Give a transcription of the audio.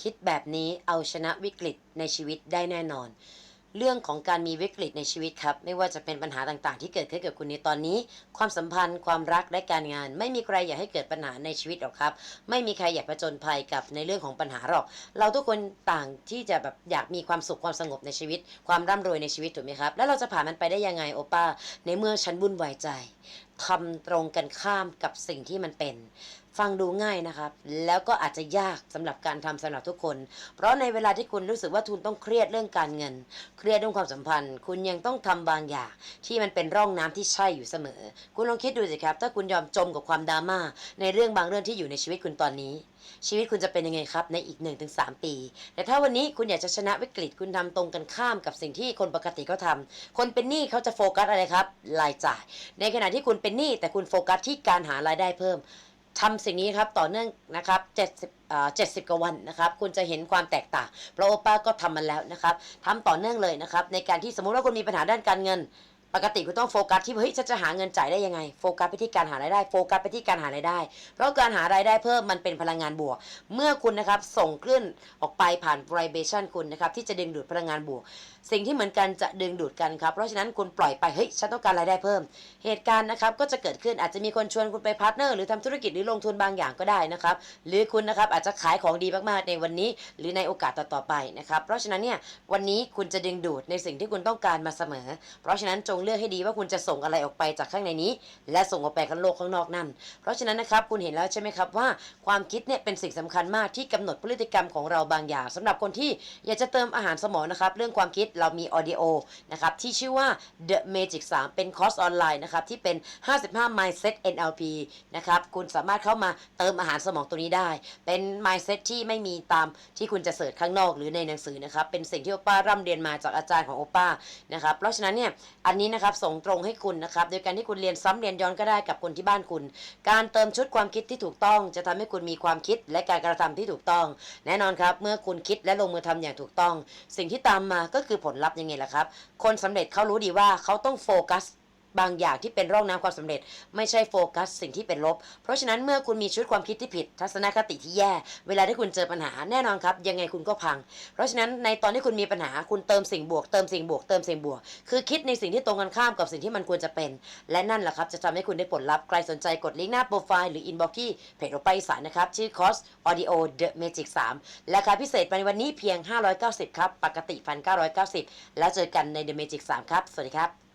คิดแบบนี้เอาชนะวิกฤตในชีวิตได้แน่นอน เรื่องของการมีวิกฤตในชีวิตครับ ไม่ว่าจะเป็นปัญหาต่างๆ ที่เกิดขึ้นกับคุณในตอนนี้ ความสัมพันธ์ ความรักและการงาน ไม่มีใครอยากให้เกิดปัญหาในชีวิตหรอกครับ ไม่มีใครอยากผจญภัยกับในเรื่องของปัญหาหรอก เราทุกคนต่างที่จะแบบอยากมีความสุขความสงบในชีวิต ความร่ำรวยในชีวิตถูกไหมครับ แล้วเราจะผ่านมันไปได้ยังไงโอป้า ในเมื่อฉันวุ่นวายใจทำตรงกันข้ามกับสิ่งที่มันเป็นฟังดูง่ายนะครับ แล้วก็อาจจะยากสำหรับการทำสำหรับทุกคน เพราะในเวลาที่คุณรู้สึกว่าคุณต้องเครียดเรื่องการเงิน เครียดเรื่องความสัมพันธ์ คุณยังต้องทำบางอย่างที่มันเป็นร่องน้ำที่ใช่อยู่เสมอ คุณลองคิดดูสิครับ ถ้าคุณยอมจมกับความดราม่าในเรื่องบางเรื่องที่อยู่ในชีวิตคุณตอนนี้ ชีวิตคุณจะเป็นยังไงครับในอีก 1-3 ปี แต่ถ้าวันนี้คุณอยากจะชนะวิกฤตคุณทำตรงกันข้ามกับสิ่งที่คนปกติเขาทำคนเป็นหนี้เขาจะโฟกัสอะไรครับรายจ่าย ในขณะที่คุณเป็นหนี้แต่คุณโฟกัสที่การหารายได้เพิ่ม ทำสิ่งนี้ครับต่อเนื่องนะครับเจ็ดสิบกว่าวันนะครับคุณจะเห็นความแตกต่างเพราะโอป้าก็ทำมันแล้วนะครับทำต่อเนื่องเลยนะครับในการที่สมมุติว่าคุณมีปัญหาด้านการเงิน ปกติคุณต้องโฟกัสที่เฮ้ยฉันจะหาเงินจ่ายได้ยังไงโฟกัสไปที่การหารายได้โฟกัสไปที่การหารายได้ เพราะการหารายได้เพิ่มมันเป็นพลังงานบวก เมื่อคุณนะครับส่งคลื่นออกไปผ่าน vibration คุณนะครับที่จะดึงดูดพลังงานบวก สิ่งที่เหมือนกันจะดึงดูดกันครับเพราะฉะนั้นคุณปล่อยไปเฮ้ยฉันต้องการรายได้เพิ่ม เหตุการณ์นะครับก็จะเกิดขึ้นอาจจะมีคนชวนคุณไปพาร์ทเนอร์หรือทำธุรกิจหรือลงทุนบางอย่างก็ได้นะครับหรือคุณนะครับอาจจะขายของดีมากๆในวันนี้ หรือในโอกาสต่อๆไปนะครับเพราะฉะนั้นเนี่ยวันนี้คุณจะดึงดูดในสิ่งที่คุณต้องการมาเสมอ เพราะฉะนั้นจงเลือกให้ดีว่าคุณจะส่งอะไรออกไปจากข้างในนี้ และส่งออกไปข้างโลกข้างนอกนั่น เพราะฉะนั้นนะครับคุณเห็นแล้วใช่ไหมครับว่าความคิดเนี่ยเป็นสิ่งสำคัญมากที่กำหนดพฤติกรรมของเราบางอย่างสำหรับคนที่อยากจะเติมอาหารสมองนะครับเรื่องความคิดเรามีออดิโอนะครับที่ชื่อว่า The Magic 3 เป็นคอร์สออนไลน์นะครับที่เป็น 55 Mindset NLP นะครับคุณสามารถเข้ามาเติมอาหารสมองตัวนี้ได้ เป็น Mindset ที่ไม่มีตามที่คุณจะเสิร์ชข้างนอกหรือในหนังสือนะครับเป็นสิ่งที่โอป้าร่ำเรียนมาจากอาจารย์ของโอป้านะครับเพราะฉะนั้นเนี่ยอันนี้นะครับส่งตรงให้คุณนะครับโดยการที่คุณเรียนซ้ำเรียนย้อนก็ได้กับคนที่บ้านคุณ การเติมชุดความคิดที่ถูกต้องจะทำให้คุณมีความคิดและการกระทำที่ถูกต้อง แน่นอนครับ เมื่อคุณคิดและลงมือทำอย่างถูกต้อง สิ่งที่ตามมาก็คือผลลัพธ์ยังไงล่ะครับ คนสำเร็จเขารู้ดีว่าเขาต้องโฟกัส บางอย่างที่เป็นร่องน้ำความสำเร็จ ไม่ใช่โฟกัสสิ่งที่เป็นลบ เพราะฉะนั้นเมื่อคุณมีชุดความคิดที่ผิด ทัศนคติที่แย่ เวลาที่คุณเจอปัญหาแน่นอนครับ ยังไงคุณก็พัง เพราะฉะนั้นในตอนที่คุณมีปัญหาคุณเติมสิ่งบวกเติมสิ่งบวกเติมสิ่งบวก คือคิดในสิ่งที่ตรงกันข้ามกับสิ่งที่มันควรจะเป็น และนั่นแหละครับจะทำให้คุณได้ผลลัพธ์ใครสนใจกดลิงก์หน้าโปรไฟล์หรืออินบ็อกที่เพจโอไปสารนะครับชื่อคอร์ส Audio The Magic 3ราคาพิเศษในวันนี้เพียง 590 ครับปกติ1,990 แล้วเจอกันใน The Magic 3ครับสวัสดีครับ